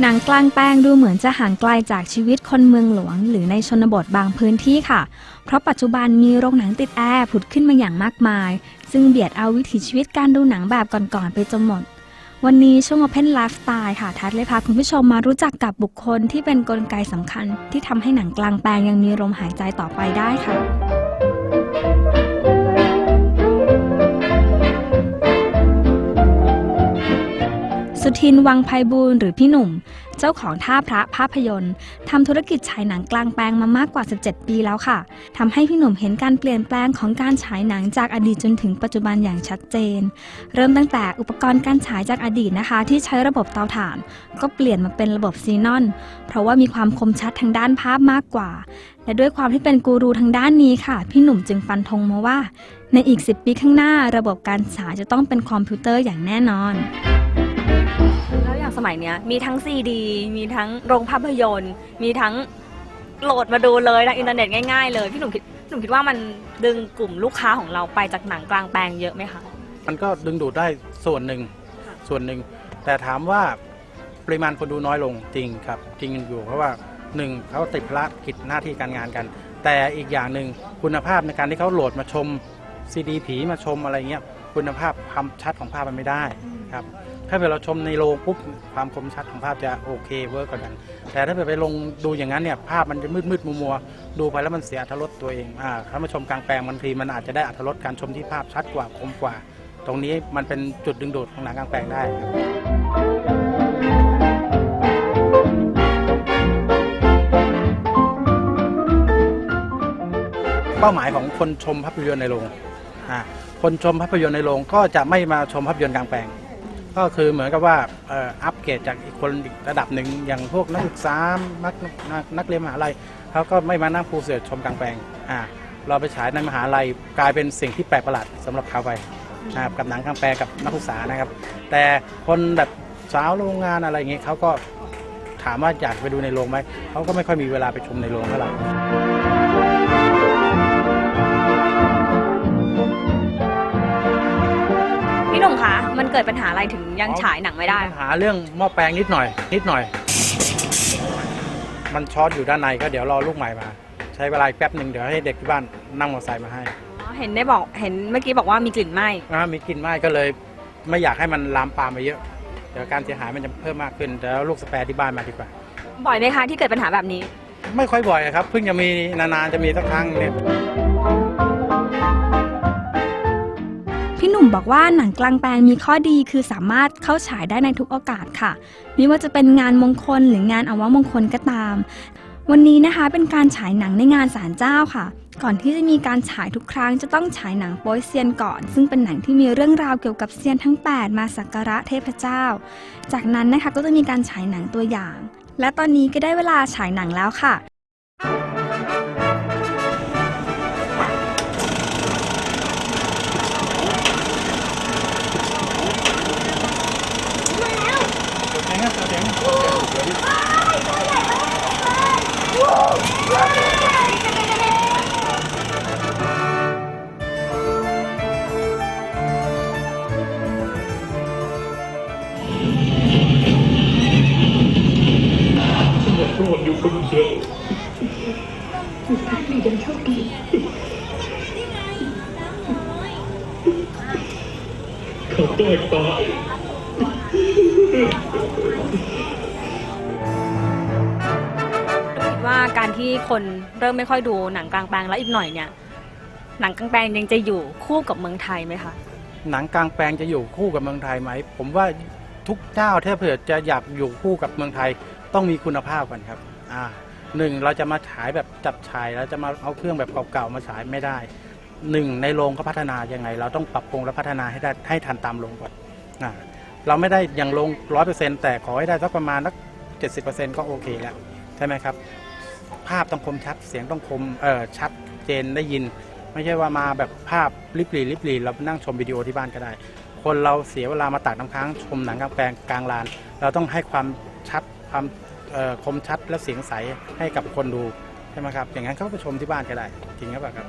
หนังกลางแปลงดูเหมือนจะห่างไกลจากชีวิตคนเมืองหลวง หรือในชนบทบางพื้นที่ค่ะ เพราะปัจจุบันมีโรงหนังติดแอร์ผุดขึ้นมาอย่างมากมาย ซึ่งเบียดเอาวิถีชีวิตการดูหนังแบบก่อนๆไปจนหมด วันนี้ช่วง Open Lifestyle ค่ะ ทัดเลยพาคุณผู้ชมมารู้จักกับบุคคลที่เป็นกลไกสำคัญ ที่ทำให้หนังกลางแปลงยังมีลมหายใจต่อไปได้ค่ะ ทินวังไพบูลหรือพี่หนุ่ม เจ้าของท่าพระภาพยนตร์ทำธุรกิจฉายหนังกลางแปลงมามากกว่า 17 ปีแล้วค่ะทำให้พี่หนุ่มเห็นการเปลี่ยนแปลงของการฉายหนังจากอดีตจนถึงปัจจุบันอย่างชัดเจน เริ่มตั้งแต่อุปกรณ์การฉายจากอดีตนะคะ ที่ใช้ระบบเตาถ่าน ก็เปลี่ยนมาเป็นระบบซีนอน เพราะว่ามีความคมชัดทางด้านภาพมากกว่า และด้วยความที่เป็นกูรูทางด้านนี้ค่ะ พี่หนุ่มจึงฟันธงมาว่า ในอีก 10 ปีข้างหน้า ระบบการฉายจะต้องเป็นคอมพิวเตอร์อย่างแน่นอน สมัยเนี้ยมีทั้งซีดี มีทั้งโรงภาพยนตร์ มีทั้งโหลดมาดูเลยทางอินเทอร์เน็ตง่ายๆเลยพี่หนุ่มคิดพี่หนุ่มคิดว่ามันดึงกลุ่มลูกค้าของเราไปจากหนังกลางแปลงเยอะไหมคะ มันก็ดึงดูดได้ส่วนหนึ่งส่วนหนึ่ง แต่ถามว่าปริมาณคนดูน้อยลงจริงครับ จริงอยู่เพราะว่าหนึ่งเขาติดภารกิจหน้าที่การงานกัน แต่อีกอย่างหนึ่งคุณภาพในการที่เขาโหลดมาชมซีดีผีมาชมอะไรเงี้ยคุณภาพความชัดของภาพมันไม่ได้ครับ ถ้าเกิดเราชมในโรงปุ๊บความคมชัดของภาพจะโอเคเวิร์กกว่ากัน แต่ถ้าเกิดไปลงดูอย่างนั้นเนี่ยภาพมันจะมืดมืดมัวมัวดูไปแล้วมันเสียอรรถรสตัวเองอ่าถ้ามาชมกลางแปลงบางทีมันอาจจะได้อรรถรสการชมที่ภาพชัดกว่าคมกว่า ตรงนี้มันเป็นจุดดึงดูดของหนังกลางแปลงได้ครับเป้าหมายของคนชมภาพยนตร์ในโรงคนชมภาพยนตร์ในโรงก็จะไม่มาชมภาพยนตร์กลางแปลง ก็คือเหมือนกับว่าอัปเกรดจากอีกคนอีกระดับหนึ่งอย่างพวกนักศึกษานักนักนักเรียนมหาลัยเขาก็ไม่มานั่งฟูเสือชมกลางแปลงอ่าเราไปฉายในมหาลัยกลายเป็นสิ่งที่แปลกประหลาดสำหรับเขาไปนะครับกับหนังกลางแปลงกับนักศึกษานะครับ แต่คนแบบสาวโรงงานอะไรอย่างเงี้ยเขาก็ถามว่าอยากไปดูในโรงไหมเขาก็ไม่ค่อยมีเวลาไปชมในโรงเท่าไหร่ มคะมันเกิดปัญหาอะไรถึงยังฉายหนังไม่ได้ ปัญหาเรื่องหม้อแปลงนิดหน่อย นิดหน่อย มันช็อตอยู่ด้านในก็เดี๋ยวรอลูกใหม่มา ใช้เวลาอีกแป๊บหนึ่งเดี๋ยวให้เด็กที่บ้านนั่งมอเตอร์ไซค์มาให้อ๋อเห็นได้บอกเห็นเมื่อกี้บอกว่ามีกลิ่นไหม้อ่ามีกลิ่นไหม้ก็เลย ไม่อยากให้มันลามปามไปเยอะ เดี๋ยวการเสียหายมันจะเพิ่มมากขึ้นเดี๋ยวเอาลูกสแปร์ที่บ้านมาดีกว่า บ่อยไหมคะที่เกิดปัญหาแบบนี้ ไม่ค่อยบ่อยครับ เพิ่งจะมีนานๆจะมีสักครั้งเนี่ย หนุ่มบอกว่าหนังกลางแปลงมีข้อดีคือสามารถเข้าฉายได้ในทุกโอกาสค่ะ ไม่ว่าจะเป็นงานมงคลหรืองานอวมงคลก็ตาม วันนี้นะคะเป็นการฉายหนังในงานศาลเจ้าค่ะ ก่อนที่จะมีการฉายทุกครั้งจะต้องฉายหนังโป๊ยเซียนก่อน ซึ่งเป็นหนังที่มีเรื่องราวเกี่ยวกับเซียนทั้ง 8 มาสักการะเทพเจ้า จากนั้นนะคะก็จะมีการฉายหนังตัวอย่าง และตอนนี้ก็ได้เวลาฉายหนังแล้วค่ะ รอดอยู่คนเดียวมียังโชคดีเขาแกล้งตายคิดว่าการที่คนเริ่มไม่ค่อยดูหนังกลางแปลงแล้วอีกหน่อยเนี่ย หนังกลางแปลงยังจะอยู่คู่กับเมืองไทยไหมคะ หนังกลางแปลงจะอยู่คู่กับเมืองไทยไหม ผมว่าทุกเจ้าถ้าเผื่อจะอยากอยู่คู่กับเมืองไทย ต้องมีคุณภาพกันครับอ่าหนึ่งเราจะมาฉายแบบจับฉายแล้วจะมาเอาเครื่องแบบเก่าๆมาฉายไม่ได้หนึ่งในโรงก็พัฒนายังไง เราต้องปรับปรุงและพัฒนาให้ได้ให้ทันตามโรงก่อนอ่าเราไม่ได้อย่างโรงร้อยเปอร์เซ็นต์แต่ขอให้ได้สักประมาณสักเจ็ดสิบเปอร์เซ็นต์ก็โอเคแล้วใช่ไหมครับ ภาพต้องคมชัดเสียงต้องคมเออชัดเจนได้ยิน ไม่ใช่ว่ามาแบบภาพริบหรี่ริบหรี่เรานั่งชมวิดีโอที่บ้านก็ได้ คนเราเสียเวลามาตากน้ำค้างชมหนังกลางแปลงกลางลาน เราต้องให้ความชัดความ คมชัดและเสียงใสให้กับคนดูใช่ไหมครับ อย่างนั้นเขาไปชมที่บ้านก็ได้จริงครือเปครับ